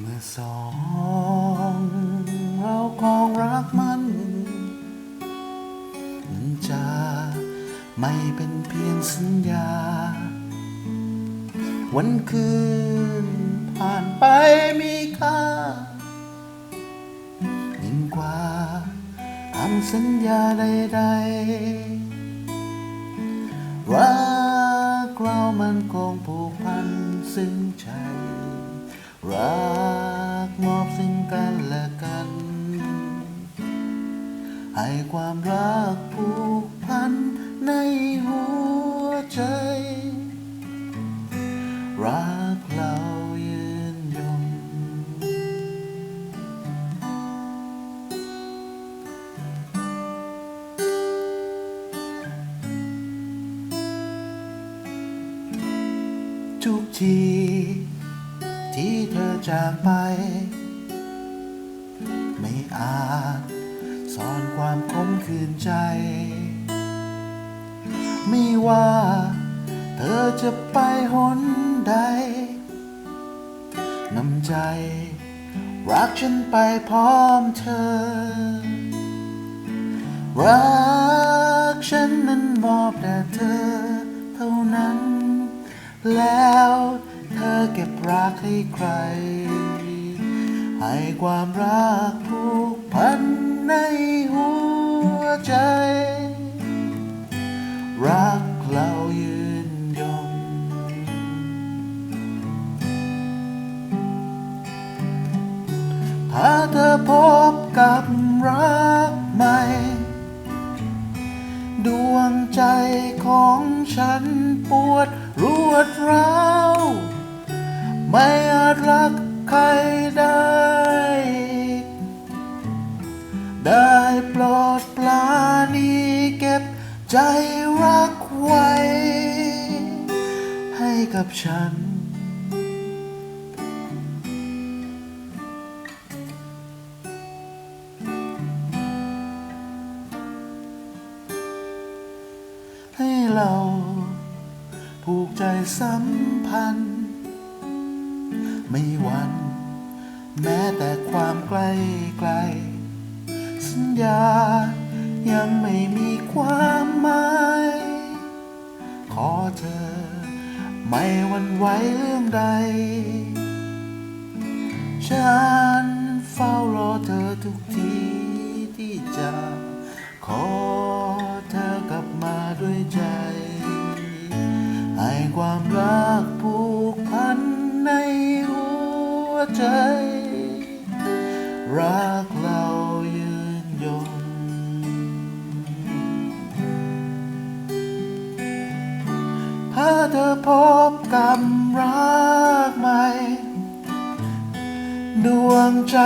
เมื่อสองเราคองรักมันมันจะไม่เป็นเพียงสัญญา วันคืนผ่านไปมีค่ายิ่งกว่าคำสัญญาใดๆรักเรามันคงผูกพันซึ่งใจรัก ความรักผูกพันในหัวใจ รักเรายืนยง ทุกที ที่เธอจากไป ไม่อาจ ซ่อนความคมคืนใจ ไม่ว่า เธอจะไปหนใด น้ำใจ รักฉันไปพร้อมเธอ รักฉันนั้นมอบแด่เธอเท่านั้น แล้วเธอเก็บรักให้ใครให้ความรักผูกพัน ในหัวใจ รักเรายืนยง ถ้าเธอพบกับรักใหม่ ดวงใจของฉันปวดรวดร้าว ไม่อาจรักใครได้ ได้โปรดปลานีเก็บใจรักไว้ ให้กับฉัน ให้เราผูกใจสัมพันธ์ ไม่วัน แม้แต่ความใกล้ไกล สัญญา ยังไม่มีความหมาย ขอเธอ ไม่หวันไหวเรื่องใด ฉันเฝ้ารอเธอทุกทีที่จะ ขอเธอกลับมาด้วยใจ ให้ความรักผูกพันในหัวใจ เธอพบกับรักใหม่ ดวงใจ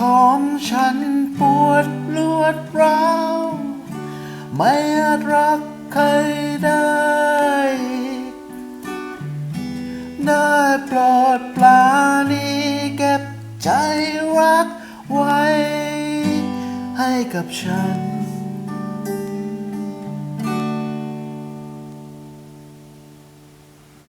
ของฉันปวดรวดร้าว ไม่อาจรักใครได้ ได้โปรดปลานีเก็บใจรักไว้ ให้กับฉัน